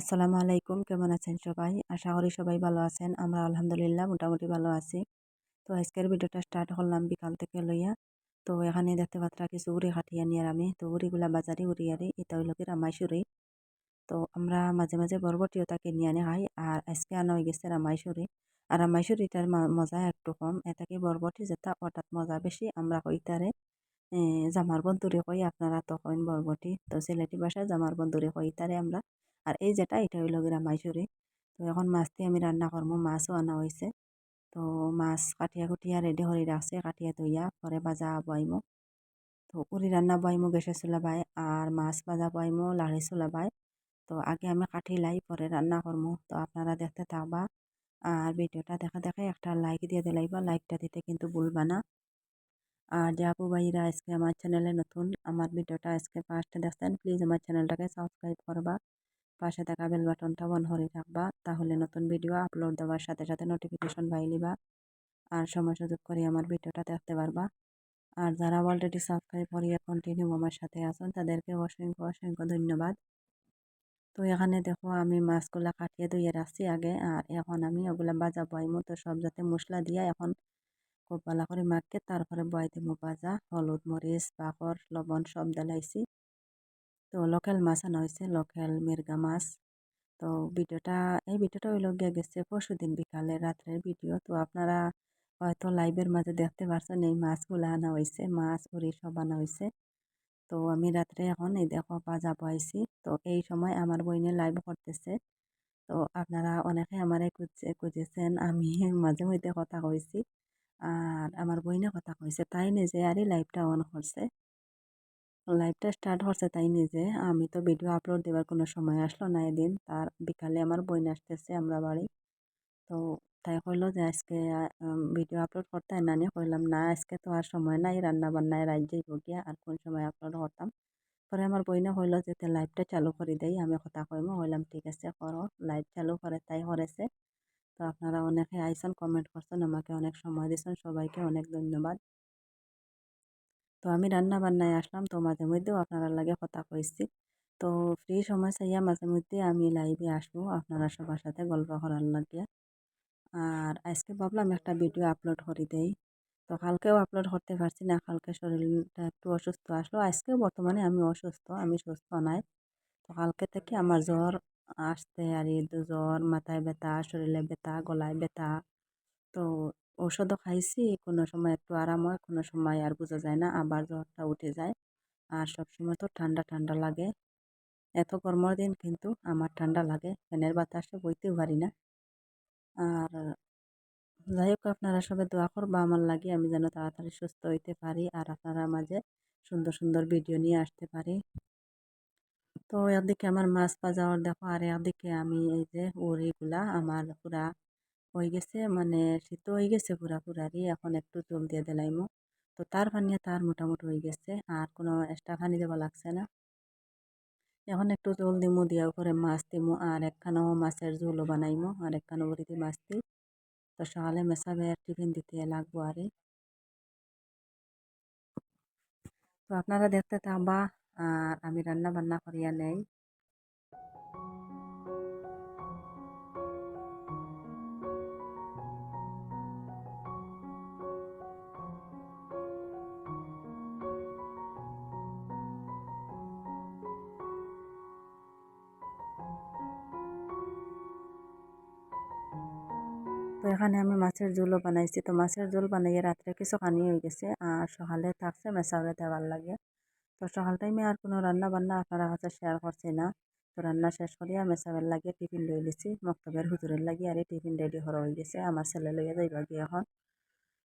আসসালামু আলাইকুম। কেমন আছেন সবাই? আশা করি সবাই ভালো আছেন। আমরা আলহামদুলিল্লাহ মোটামুটি ভালো আছি। তো আজকের ভিডিওটা স্টার্ট করলাম বিকাল থেকে লইয়া। তো এখানে দেখতে পাত্রা কিছু উড়ি খাটিয়ে নিয়ে আমি। তো উড়িগুলা বাজারে উড়ি আরি এটা হইল কি রামাইশুরি তো আমরা মাঝে মাঝে বরবটিও তাকে নিয়ে আনে খাই। আর আজকে আনা হয়ে গেছে রামাইশুরি আর রামাইশুরিটার মজা একটু কম। এটাকে বরবটি যেটা হঠাৎ মজা বেশি আমরা কইতারে। জামার বন্ধুরে কই আপনারা তখন বরবটি? তো সিলেটি ভাষায় জামার বন্ধুরে কইতারে আমরা। আর এই যেটা, এটা হইল গিরা মাইসুরি। তো এখন মাছ দিয়ে আমি রান্না করব মাছও আনা হয়েছে তো মাছ কাটিয়া কুটিয়া রেডি করে রাখছে, কাটিয়া তৈয়া পরে বাজা বইমো। তো উড়ি রান্না বইমো গেসে চুলাবাই আর মাছ ভাজা বইমো, লাড়ি চুলাবাই তো আগে আমি কাটি লাই, পরে রান্না করব তো আপনারা দেখতে থাকবা, আর ভিডিওটা দেখা দেখে একটা লাইক দিয়ে দিলাইবা লাইকটা দিতে কিন্তু ভুলবা না। আর যে আপু ভাইরা আজকে আমার চ্যানেলে নতুন, আমার ভিডিওটা আজকে ফার্স্টে দেখছেন প্লিজ আমার চ্যানেলটাকে সাবস্ক্রাইব করবা। পাশে থাকা বেল বাটনটা অন করে রাখবা, তাহলে নতুন ভিডিও আপলোড দেওয়ার সাথে সাথে নোটিফিকেশন পাই নিবা। আর সময় সুযোগ করে আমার ভিডিওটা দেখতে পারবা। আর যারা অলরেডি সাবস্ক্রাইব করিয়া কন্টিনিউ আমার সাথে আছেন, তাদেরকে অসংখ্য অসংখ্য ধন্যবাদ। তো এখানে দেখো, আমি মাছগুলা কাটিয়ে ধুয়ে রাখছি আগে, আর এখন আমি ওগুলা বাজা বয়মো তো সব যাতে মশলা দিয়া এখন খুব ভালো করে মাখকে, তারপরে বয় দিব বাজা হলুদ মরিচ বাকর লবণ সব দিলাইছি। তো লোকাল মাছ আনা হয়েছে লোকাল মির্গা মাছ। তো ভিডিওটা, এই ভিডিওটা হইল গিয়ে গেছে পরশু দিন বিকালে রাত্রের ভিডিও। তো আপনারা হয়তো লাইভের মাঝে দেখতে পারছেন এই মাছগুলো আনা হয়েছে মাছ উড়ি সব আনা হয়েছে তো আমি রাত্রে এখন এই দেখো বাজা পাইছি তো এই সময় আমার বইনে লাইভ করতেছে। তো আপনারা অনেকে আমারে খুঁজছে, খুঁজেছেন, আমি মাঝে মধ্যে কথা কইছি। আর আমার বইনে কথা কইছে, তাই নিজে আরই লাইভটা অন করছে। লাইভটা স্টার্ট হচ্ছে তাই নিজে আমি তো ভিডিও আপলোড দেওয়ার কোনো সময় আসলো না এদিন। তার বিকালে আমার বই আসতেছে আমরা বাড়ি। তো তাই কইলো যে আজকে ভিডিও আপলোড করতে নানি কইলাম, না, আজকে তো আর সময় নাই রান্না বান্নায় রাজ্যেই গিয়া, আর কোন সময় আপলোড করতাম? পরে আমার বইনা কইলো যে লাইভটা চালু করে দেই, আমি কথা কইমো হইলাম ঠিক আছে, করো লাইভ চালু করে, তাই করেছে। তো আপনারা অনেকে আইসন কমেন্ট করছেন, আমাকে অনেক সময় দিয়েছেন, সবাইকে অনেক ধন্যবাদ। তো আমি রান্না বান্নায় আসলাম, তো মাঝে মধ্যেও আপনারা লাগে কথা কইছি। তো ফ্রি সময় চাইয়া মাঝে মধ্যে আমি লাইভে আসব, আপনারা সবার সাথে গল্প করার লাগিয়া। আর আজকে ভাবলাম একটা ভিডিও আপলোড করে দেই। তো কালকেও আপলোড করতে পারছি না, কালকে শরীরটা একটু অসুস্থ আসলো, আজকেও বর্তমানে আমি অসুস্থ, আমি সুস্থ নাই। তো কালকে থেকে আমার জ্বর আসতে, আর জ্বর মাথায় ব্যথা, শরীরে ব্যথা, গলায় ব্যথা। তো ঔষধও খাইছি, কোনো সময় একটু আরাম হয়, কোনো সময় আর বোঝা যায় না, আবার জ্বরটা উঠে যায়। আর সবসময় তো ঠান্ডা ঠান্ডা লাগে। এত গরমের দিন কিন্তু আমার ঠান্ডা লাগে, ফ্যানের বাতাসে বইতেও পারি না। আর যাই হোক, আপনারা সবাই দোয়া করবা আমার লাগে, আমি যেন তাড়াতাড়ি সুস্থ হইতে পারি, আর আপনারা মাঝে সুন্দর সুন্দর ভিডিও নিয়ে আসতে পারি। তো একদিকে আমার মাছ পাজাওয়ার দেখো আর একদিকে আমি এই যে ওরিগুলা আমার পুরা হয়ে গেছে মানে শীত হয়ে গেছে পুরা পুরারি এখন একটু জল দিয়ে দিলাইমো তো তার পানিয়ে তার মোটামুটি হয়ে গেছে, আর কোনো এক্সট্রা পানি দেওয়া লাগছে না। এখন একটু জল দিমু, দিয়া করে মাছ দিমু, আর একখানো মাছের ঝোলও বানাইমো, আর একখানো বড়িতে মাছ দিই। তো সকালে মেশাবে টিফিন দিতে লাগবো আর। তো আপনারা দেখতে থাকবা আর আমি রান্না বান্না করিয়া নেই। তো এখানে আমি মাছের ঝোলও বানাইছি। তো মাছের ঝোল বানাইয়ে রাত্রে কিছু খানি হয়ে গেছে। আর সকালে থাকছে মেসাউরে দেওয়ার লাগে। তো সকাল টাইমে আর কোনো রান্না বান্না আপনারা কাছে শেয়ার করছি না। তো রান্না শেষ করিয়া মেসাবের লাগিয়ে টিফিন লই লিছি মক্তবের হুজুরের লাগিয়ে আর টিফিন রেডি করা হয়ে গেছে। আমার ছেলে লইয়া যাইবা গিয়ে এখন?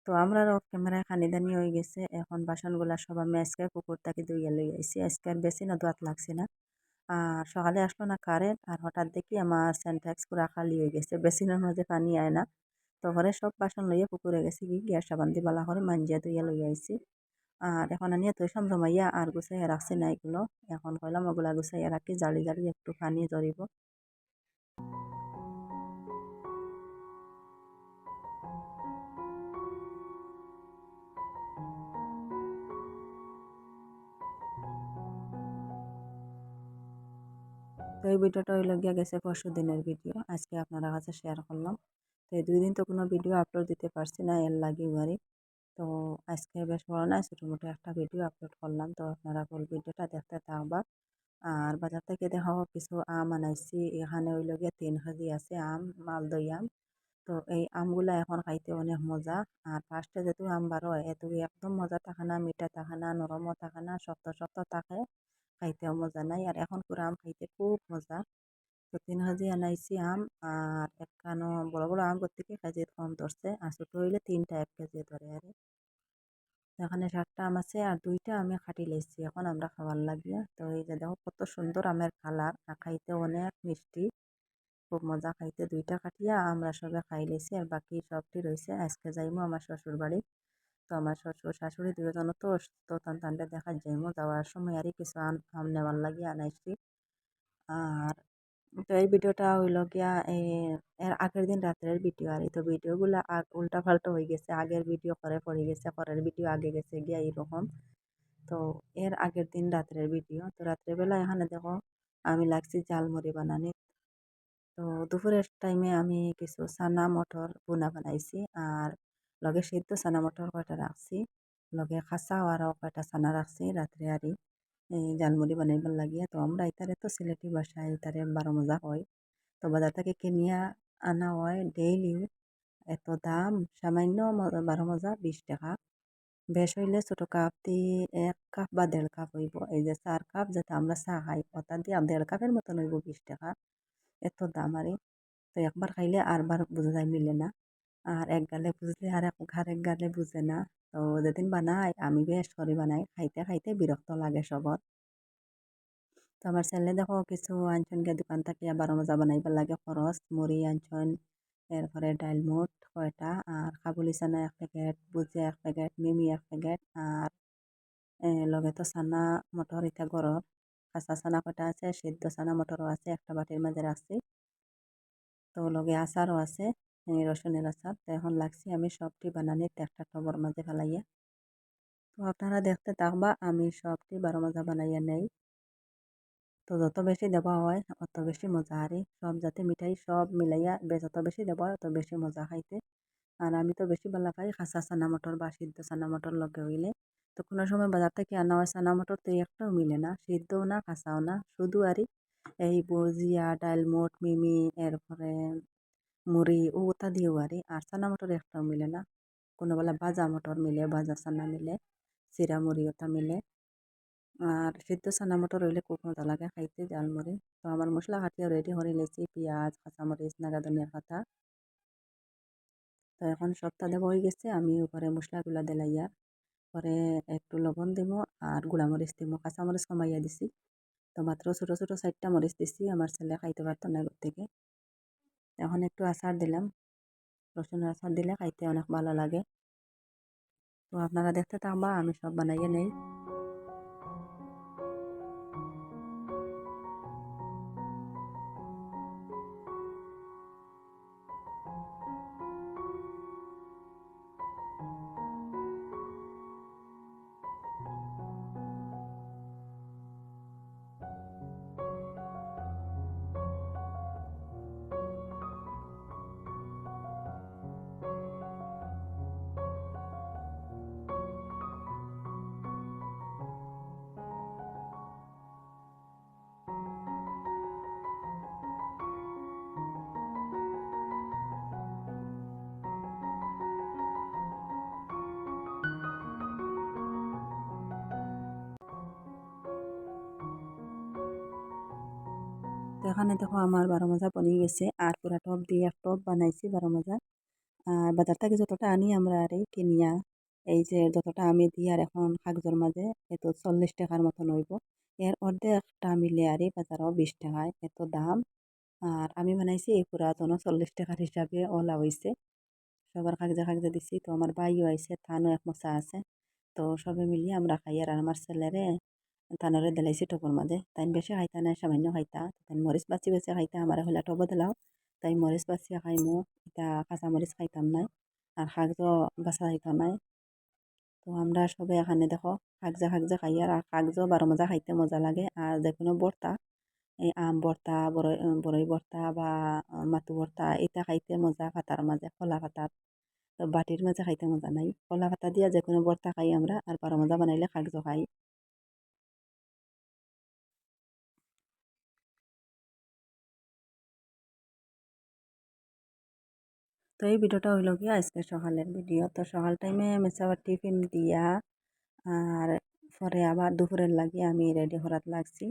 তো আমরা অফ ক্যামেরায় খানিদানি হয়ে গেছে। এখন বাসনগুলা সব আমি আজকে পুকুর তাকে লই আইছি। আজকে আর বেশি না, দোয়াত লাগছে না। আর সকালে আসলো না কারেন্ট আর হঠাৎ দেখি আমার সেন্টেক্স পুরা খালি হয়ে গেছে। বেসিনের মাঝে পানি আয় না। তো ঘরে সব বাসন লইয়া পুকুরে গেছি কি গ্যাস সাবান দিয়ে বালা করে মাঞ্জিয়া ধুইয়া লইয়া আইছি। আর এখন আনিয়া তো সাম জমাইয়া আর গুছাইয়া রাখছি না এগুলো এখন কইলাম ওগুলা গুছাইয়া রাখি জালি জালি একটু পানি জড়িব তো এই ভিডিওটা হইল গিয়া গেছে পরশু দিনের ভিডিও। আজকে আপনারা কাছে শেয়ার করলাম। তো এই দুই দিন তো কোনো ভিডিও আপলোড দিতে পারছি না, এর লাগি বাড়ি তো আজকে বেশ বড় না ছোটো মোটো একটা ভিডিও আপলোড করলাম। তো আপনারা ফুল ভিডিওটা দেখতে থাকবা। আর বাজার থেকে দেখো কিছু আম আনাইছি। এখানে হইল গিয়ে তিন কেজি আছে আম, মালদই আম। তো এই আমগুলা এখন খাইতে অনেক মজা। আর ফার্স্টে যেহেতু আম বার হয় এত একদম মজা থাকে না, মিঠা থাকে না, নরমও থাকে না, শক্ত শক্ত থাকে, খাইতেও মজা নাই। আর এখন পুরো আম খাইতে খুব মজা। তো তিন কেজি আনাইছি আম, আর একখানো বড় বড় আম করতে কেজি কম ধরছে, আর ছোটো হইলে তিনটা এক কেজি ধরে আর। এখানে সাতটা আম আছে, আর দুইটা আমি খাটি লেছি এখন আমরা খাবার লাগিয়া তো এই যে দেখো কত সুন্দর আমের কালার, আর খাইতে অনেক মিষ্টি। খুব মজা খাইতে, দুইটা কাটিয়া আমরা সবাই খাই লেছি আর বাকি সবটি রয়েছে আজকে যাইমো আমার শ্বশুর বাড়ি। তো আমার শ্বশুর শাশুড়ি দুজন তো অসুস্থ তান দেখা যাইমো, যাওয়ার সময় আর কিছু আম আম নেওয়ার লাগিয়ে আনাইছি। আর তো এই ভিডিওটা হইল গিয়া এর আগের দিন রাত্রের ভিডিও আর এই তো ভিডিওগুলো উল্টা পাল্টা হয়ে গেছে। আগের ভিডিও করে পড়ে গেছে, পরের ভিডিও আগে গেছে গিয়া এরকম তো এর আগের দিন রাত্রের ভিডিও। তো রাত্রেবেলা এখানে দেখো, আমি লাগছি জালমুড়ি বানানি। তো দুপুরের টাইমে আমি কিছু চানা মটর বোনা বানাইছি আর লগে সিদ্ধ চানা মটর কয়টা রাখছি, লগে খাঁচাও আরও কয়টা সানা রাখছি রাত্রে আরি এই জালমুড়ি বানাইবার লাগিয়া তো আমরা ইতারে তো সিলেটি ভাষায় ইতারে বারো মজা হয়। তো বাজার থেকে কিনিয়া আনা হয় ডেইলি এত দাম, সামান্য বারো মজা বিশ টাকা। বেশ হইলে ছোটো কাপ দিয়ে এক কাপ বা দেড় কাপ হইব। এই যে চার কাপ যেটা আমরা চা খাই, ওটা দিয়ে দেড় কাপের মতন হইব বিশ টাকা। এত দাম আরে। তো একবার খাইলে আরবার বোঝা যায় মিলে না। আর এক গালে বুঝলে আর এক এক গালে বুঝে না। তো যেদিন বানাই আমি বেশ করে বানাই। খাইতে খাইতে বিরক্ত লাগে সবর তো আমার ছেলে দেখো, কিছু আনছন গিয়ে দোকান থেকে বারো মজা বানাইবার লাগে। খরচ, মুড়ি আনছন, এরপরে ডাইলমুট কয়টা, আর কাবুলি চানা এক প্যাকেট বুজিয়া এক প্যাকেট, মিমি এক প্যাকেট, আর লগে তো চানা মটর ইটা গরম। কাঁচা চানা কয়টা আছে, সিদ্ধ চানা মটরও আছে, একটা বাটির মাঝে রাখছি। তো লগে আচারও আছে। রসুনের আচার। তো এখন লাগছি আমি সবটি বানানি একটা টবর মাঝে ফেলাইয়া। তো আপনারা দেখতে থাকবা, আমি সবটি বারো মজা বানাইয়া নেই। তো যত বেশি দেওয়া হয়, অত বেশি মজা। আরে সব যাতে মিঠাই সব মিলাইয়া যত বেশি দেওয়া হয়, অত বেশি মজা খাইতে। আর আমি তো বেশি ভালো খাই, খাসা চানা মটর বা সিদ্ধ চানা মটর লগে হইলে। তো কোনো সময় বাজার থেকে আনা হয় সানা মটর, তো একটাও মিলে না। সিদ্ধও না, খাসাও না। শুধু আরই এই বুজিয়া ডালমুট মিমি, এরপরে মুড়ি ওটা দিয়েও আরই আর চানা মটর একটাও মিলে না। কোনো বেলা ভাজা মটর মিলে, ভাজা চানা মিলে, চিরা মুড়ি ওটা মিলে। আর সিদ্ধ চানা মটর হইলে খুব মজা লাগে খাইতে জালমুড়ি তো আমার মশলা কাটিয়ে রেডি করে লেছি পেঁয়াজ, কাঁচামরিচ, নাগা ধনিয়ার পাতা। তো এখন সবটা দেবো হয়ে গেছে, আমি উপরে মশলাগুলা দিলাইয়া, পরে একটু লবণ দিব আর গুঁড়ামরিচ দিব কাঁচামরিচ কমাইয়া দিছি। তো মাত্র ছোটো ছোটো চারটা মরিচ দিছি, আমার ছেলে খাইতে পারতো না থেকে। এখন একটু আচার দিলাম। রসুন আচার দিলে খাইতে অনেক ভালো লাগে। তো আপনারা দেখতে থাকবা, আমি সব বানাইয়ে নেই। এখানে দেখো আমার বারো মাজা বনে গেছে, আর পুরা টপ দিয়ে এক টপ বানাইছি বারো মাজা। আর বাজার থেকে যতটা আনি আমরা আর এই কিনিয়া, এই যে যতটা আমি দিই আর এখন কাগজের মাঝে এত চল্লিশ টাকার মতন হইব। এর অর্ধেকটা মিলে আর বাজারও বিশ টাকায়, এত দাম। আর আমি বানাইছি এই পুরাতনও চল্লিশ টাকার হিসাবে ওলা হয়েছে সবার কাগজে কাগজে দিছি, তো আমার বাইও আইছে, থানও এক মশা আছে। তো সবে মিলিয়ে আমরা খাই আর আমার ছেলেরে তানরে দিলাইছি টপর মাঝে। তাই বেশি খাইতা না সামান্য খাইতা তাই মরিচ বাচি বেশি খাইতা আমার হলে টব দিলাও। তাই মরিচ বাচিয়া খাইমু এটা কাঁচা মরিচ খাইতাম নাই, আর শাকও বাছা খাইতাম নাই। তো আমরা সবে এখানে দেখো শাকজা শাকজা খাই, আর শাকজো বারো মজা খাইতে মজা লাগে। আর যে কোনো বর্তা, এই আম ভর্তা বড়ই বড়ই ভর্তা বা মাতু ভর্তা এটা খাইতে মজা, পাতার মাঝে, কলা পাতাত তো বাটির মাঝে খাইতে মজা নাই। কলা পাতা দিয়া যে কোনো ভর্তা খাই আমরা, আর পারো মজা বানাইলে কাগজ খাই। তো এই ভিডিওটা হইল গিয়া আজকে সকালের ভিডিও। তো সকাল টাইমে মেসে আবার টিফিন দিয়া, আর পরে আবার দুপুরের লাগি আমি রেডি করাত লাগছি।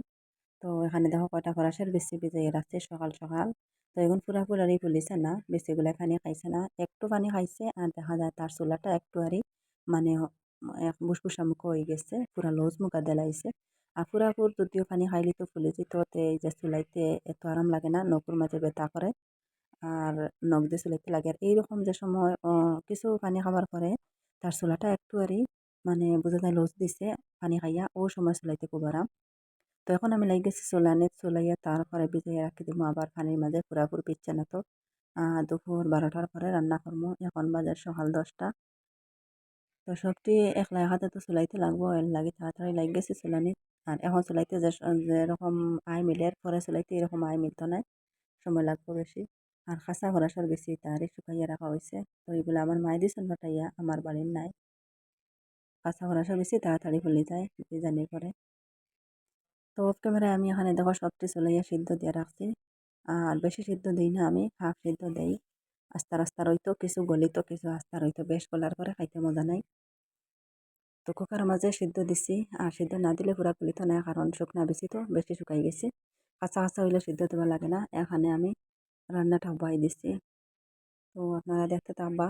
তো এখানে দেখো কয়টা ফরাসের বেশি ভিজাইয়ে রাখছে সকাল সকাল। তো এখন পুরা পুরারি ফুলিছে না, বেশিগুলা পানি খাইছে না। একটু পানি খাইছে আর দেখা যায় তার চুলাটা একটু আরই মানে এক বুসবুসা মুখ হয়ে গেছে, পুরা লুজ মুখা দেলাইছে। আর পুরা পুর যদিও পানি খাইলে তো ফুলে যেত এই যে চুলাইতে এত আরাম লাগে না নকুর মাঝে ব্যথা করে। আর নখ দিয়ে চুলাইতে লাগে। আর এইরকম যে সময় কিছু পানি খাবার পরে তার চুলাটা একটু আরই মানে বোঝা যায় লুজ দিছে, পানি খাইয়া ও সময় চুলাইতে খুব আরাম তো এখন আমি লাগ গেছি চুলানে চুলাইয়া তারপরে ভিজাইয়া রাখি দিব আবার পানির মাঝে পুরাপুরি পিচ্ছে না তো দুপুর বারোটার পরে রান্না করব এখন বাজার সকাল দশটা। তো সবটি একলা হাতে তো চুলাইতে লাগবো, এর লাগে তাড়াতাড়ি লাগ গেছে চুলানি আর এখন চুলাইতে যেরকম আয় মিলের, পরে চুলাইতে এরকম আয় মিলতো না সময় লাগবো বেশি। আর খাসা খরাসার বেশি তারে শুকাইয়া রাখা হয়েছে তো এগুলো আমার মায়ে দিয়েছেন বাটাইয়া আমার বাড়ির নাই। খাসা খরাসার বেশি তাড়াতাড়ি ফুলি যায় বিজানির পরে তো অফ ক্যামেরায় আমি এখানে দেখো সবটি চলাইয়া সিদ্ধ দিয়ে রাখছি। আর বেশি সিদ্ধ দিই না আমি, হাফ সিদ্ধ দেই। আস্তা রাস্তা রইতো কিছু, গলিত কিছু, আস্তা রইতো, বেশ গলার পরে খাইতে মজা নাই। তো কুকার মাঝে সিদ্ধ দিছি, আর সিদ্ধ না দিলে পুরা গলিত নাই, কারণ শুকনা বেশি তো, বেশি শুকাই গেছে। কাঁচা কাঁচা হইলে সিদ্ধ দেওয়া লাগে না। এখানে আমি রান্নাটা বাই দিছি। তো আপনারা দেখতে থাকবা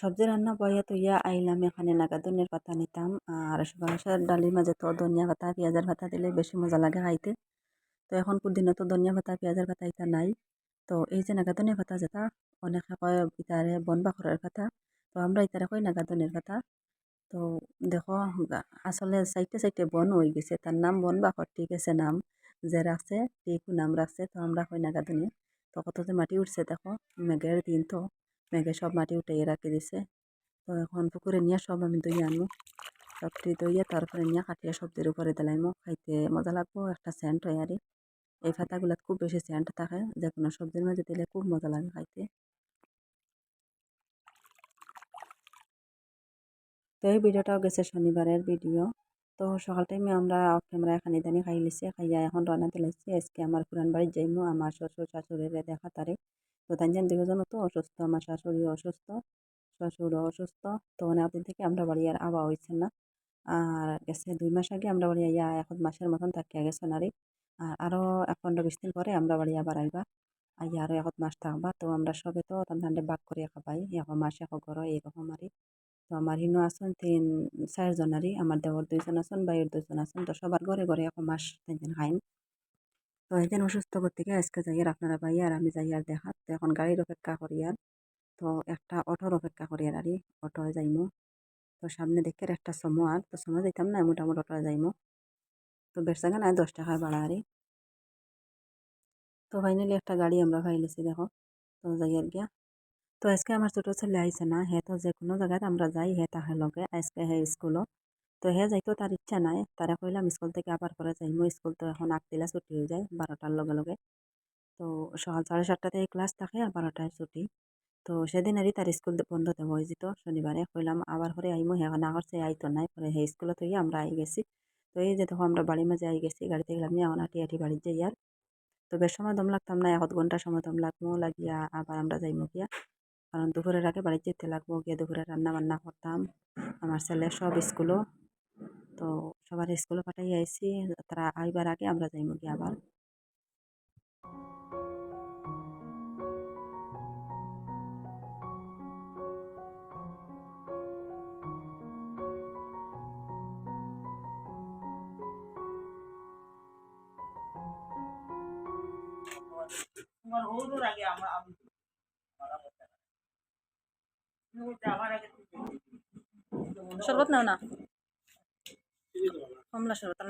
সবজি রান্না বইয়া তৈয়া আইলাম এখানে নাগা ধনিয়ার পাতা নিতাম। আর বাসার ডালির মাঝে তো ধনিয়া পাতা, পেঁয়াজের পাতা দিলে বেশি মজা লাগে খাইতে। তো এখন পুদিনা তো ধনিয়া পাতা, পেঁয়াজের পাতা এটা নাই। তো এই যে নাগা ধনিয়া পাতা যেটা অনেকে কয় ইতারে বন বাখরের পাতা। তো আমরা ইতারে কই নাগা ধনিয়ার পাতা? তো দেখো, আসলে সাইটে সাইটে বন হয়ে গেছে। তার নাম বন বাখর, ঠিক আছে নাম। যে রাখছে, ঠিক নাম রাখছে, তো আমরা কই নাগা ধনিয়া? তো কত যে মাটি উঠছে দেখো, মেঘের দিন তো। মেঘে সব মাটি উঠাইয়ে রাখি দিছে। তো এখন পুকুরে নিয়ে সব আমি দইয়া আনব সবটি দইয়া তারপরে নিয়ে কাটিয়ে সবজির উপরে দিলাইমো খাইতে মজা লাগবো, একটা সেন্ট হয় আর এই পাতাগুলাত খুব বেশি সেন্ট থাকে, যে কোনো সবজির মাঝে দিলে খুব মজা লাগে খাইতে। তো এই ভিডিওটাও গেছে শনিবারের ভিডিও। তো সকাল টাইমে আমরা অফ ক্যামেরা এখানে দানি খাই লিছি, খাইয়া এখন রান্না দিলাইছি। আজকে আমার পুরান বাড়ির যাইমু, আমার শ্বশুর শাশুড়ির দেখা তারে তো তানজান দুজনও তো, অসুস্থ, আমার শাশুড়ি অসুস্থ, শ্বশুরও অসুস্থ। তো অনেকদিন থেকে আমরা বাড়ি আর আওয়া হয়েছে না। আর গেছে দুই মাস আগে আমরা বাড়ি আইয়া এখন মাসের মতন থাকিয়া গেছে নারী আর আরও এক পনেরো বিশ দিন পরে আমরা বাড়ি আবার আইবা। আইয়া আরও এখন মাস থাকবা। তো আমরা সবে তো তান্ধান্ডে বাক করিয়া খাবাই, এক মাস, এক ঘর এইরকম আর তো আমার হিনো আছেন তিন, চারজন আরই আমার দেওয়ার দুইজন আছেন বাইরের দুইজন আছেন। তো সবার ঘরে ঘরে এক মাস তিনজন খাইন। তো একদিন অসুস্থ করতে গিয়ে আজকে যাই আর আপনারা ভাই আর আমি যাই আর দেখাত। তো এখন গাড়ির অপেক্ষা করি আর। তো একটা অটোর অপেক্ষা করি আর আরই অটো যাইমো। তো সামনে দেখে একটা সময় আর, তো সময় যাইতাম না, মোটামুটি অটো যাইমো। তো বেরসাগা নাই, দশ টাকার ভাড়া আরই তো ফাইনালি একটা গাড়ি আমরা পাইলেছি, দেখো। তো যাই আর গিয়া। তো আজকে আমার ছোটো ছেলে আইসে না, হে তো যে কোনো জায়গায় আমরা যাই, হে তাহার লগে। আজকে হে স্কুলও। তো হে যাইতো তার ইচ্ছা নাই তারা কইলাম স্কুল থেকে আবার পরে যাইমো স্কুল তো এখন আগদিলা ছুটি হয়ে যায় বারোটার লগে লগে। তো সকাল সাড়ে সাতটাতে ক্লাস থাকে আর বারোটায় ছুটি। তো সেদিন আরই তার স্কুল বন্ধ দেবো হয়ে যেত শনিবারে কইলাম আবার পরে আইমো হে না করছে আইতো নাই পরে হে স্কুলে তো আমরা আই গেছি। তো এই যে দেখো আমরা বাড়ির মাঝে আই গেছি, গাড়িতে গেলাম নিয়ে এখন হাঁটি হাঁটি বাড়ির যাই আর তো বেশ সময় দম লাগতাম না এক ঘণ্টা সময় দম লাগবো লাগিয়া আবার আমরা যাইমো গিয়া। কারণ দুপুরের আগে বাড়ি যেতে লাগবো গিয়ে দুপুরে রান্না বান্না করতাম। আমার ছেলে সব স্কুলও তো সবার স্কুলে পাঠাই আইসি তারা আইবার আগে আমরা যাইমো গিয়ে আবার। তোমার হৌদুর আগে আমরা আমি আমার আগে শরবত নাও না? কমলা শরবত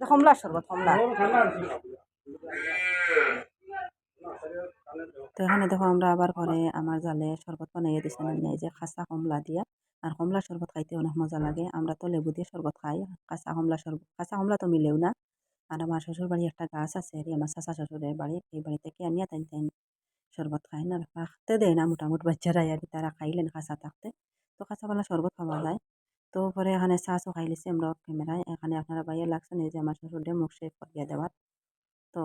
কমলা শরবত কমলা। তো এখানে দেখো আমরা আবার পরে আমার জালে শরবত বানাইয়ে দিছে এই যে খাসা কমলা দিয়া। আর কমলা শরবত খাইতে অনেক মজা লাগে। আমরা তো লেবু দিয়ে শরবত খাই কাঁচা কমলা শরবত কাঁচা কমলা তো মিলেও না। আর আমার শ্বশুর বাড়ি একটা গাছ আছে আর আমার চাচা শ্বশুরের বাড়ি এই বাড়ি থেকে আনিয়া তাই তাই শরবত খাই না রাখতে দেয় না মোটামুটি বাচ্চারা আর কি, তারা খাইলেন কাঁচা থাকতে। তো কাঁচাওয়ালা শরবত খাওয়া যায়। তো পরে এখানে চাষও খাই লিছি আমরা ক্যামেরায় এখানে আপনারা বাইরে লাগছেন এই যে আমার শ্বশুরে মুখ শেষ করিয়া দেওয়ার। তো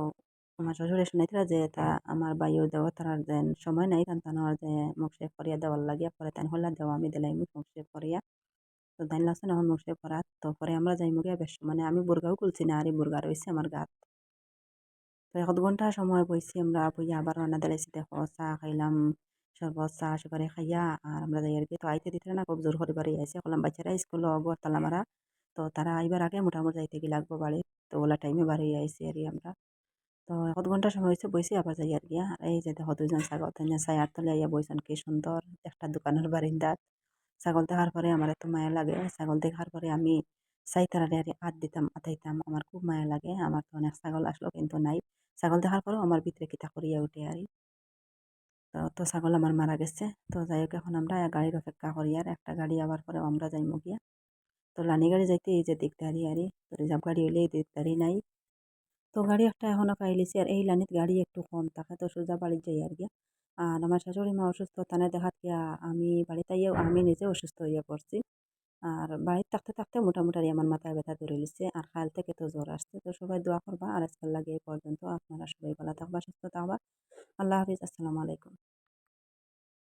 আমার শ্বশুরে শুনাইছিল যে তা আমার বাইও দেওয়া তার যেন সময় নাই, তান তানোর যে মুখ শেষ করিয়া দেওয়ার লাগিয়া পরে তাই হল্লা দেওয়া, আমি দিলাই মুখ শেষ করিয়া। তো দাইন লাগছেন এখন মুখ শেষ করা তো পরে আমরা যাই মুগিয়া বেশ মানে আমি বুর্গাও খুলছি না, আর এই বুর্গা রয়েছে আমার গাত। তো এক ঘণ্টা সময় বইছি আমরা, বইয়া আবার রান্না দিলাইছি, দেখো চা খাইলাম শরবত চা সুপারি খাইয়া আর আমরা যাই আর কি তো আইতে দিতে না খুব জোর করে বাড়ি আইসে কলাম বাচ্চারা স্কুল হব তালা তো তারা আইবার আগে মোটামুটি যাইতে কি লাগবো বাড়ি তো ওলা টাইমে বাড়ি আইসি আর কি আমরা তো এক ঘণ্টা সময় হয়েছে বইছি আবার যাই আর গিয়া আর এই যে দেখো দুজন ছাগল তিনজন ছায়ার তলে আইয়া বইছেন কি সুন্দর একটা দোকানের বারিন্দাত ছাগল দেখার পরে আমার এত মায়া লাগে ছাগল দেখার পরে আমি সাইতারারে আর আত দিতাম আতাইতাম আমার খুব মায়া লাগে আমার তো অনেক ছাগল আসলো কিন্তু নাই ছাগল দেখার পরেও আমার ভিতরে কিতা করিয়া উঠে আর তো তো ছাগল আমার মারা গেছে। তো যাই হোক, এখন আমরা গাড়ির অপেক্ষা করি। আর একটা গাড়ি আবার পরে আমরা যাই গিয়া। তো লানি গাড়ি যাইতে এই যে দিকদারি আরি, তো রিজার্ভ গাড়ি হলে এই দিকদারি নাই। তো গাড়ি একটা এখনও পাইলিছি আর এই লানিত গাড়ি একটু কম থাকে তো সোজা বাড়ির যাই আর গিয়া। আর আমার শাশুড়ি মা অসুস্থ, তানে দেখাত গিয়া আমি বাড়িতে আমি নিজে অসুস্থ হইয়া পড়ছি। আর বাড়িতে থাকতে থাকতে মোটামুটি আমার মাথায় ব্যথা ধরে লিছে আর খাল থেকে তো জ্বর আসছে। তো সবাই দোয়া করবা। আর আজকাল লাগে এই পর্যন্ত। আপনারা সবাই ভালো থাকবা, সুস্থ থাকবা। আল্লাহ হাফিজ। আসসালামু আলাইকুম।